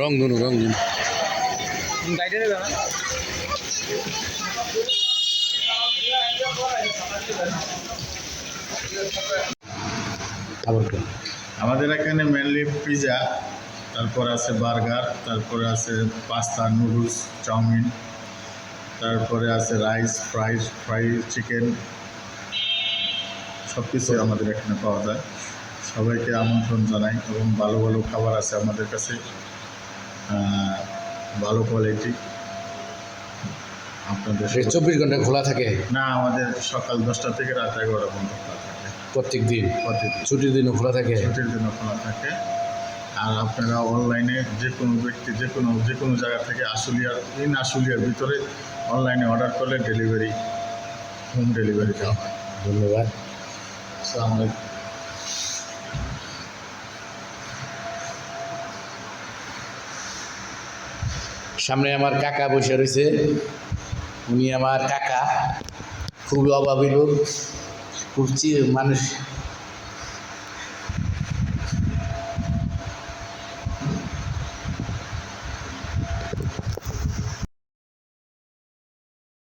রংধনু রংধনু আমাদের এখানে মেনলি পিজা তারপর আছে বার্গার তারপরে আছে পাস্তা নুডলস চাউমিন তারপরে আছে রাইস ফ্রাই ফ্রাই চিকেন সব কিছু আমাদের এখানে পাওয়া যায়। সবাইকে আমন্ত্রণ জানাই এবং ভালো ভালো খাবার আছে আমাদের কাছে। ভালো কোয়ালিটি আপনাদের চব্বিশ ঘণ্টা খোলা থাকে? না আমাদের সকাল দশটা থেকে রাত এগারোটা পর্যন্ত খোলা থাকে। প্রত্যেক দিন? প্রতিদিন ছুটির দিনও খোলা থাকে? ছুটির দিনও খোলা থাকে। আর আপনারা অনলাইনে যে কোনো ব্যক্তি যে কোনো যে কোনো জায়গা থেকে আশুলিয়ার ইন আশুলিয়ার ভিতরে অনলাইনে অর্ডার করলে ডেলিভারি হোম ডেলিভারি দেওয়া হয়। ধন্যবাদ। আসসালামু আলাইকুম। সামনে আমার কাকা বসে রয়েছে। উনি আমার কাকা। খুবই অভাবী লোক। খুব মানুষ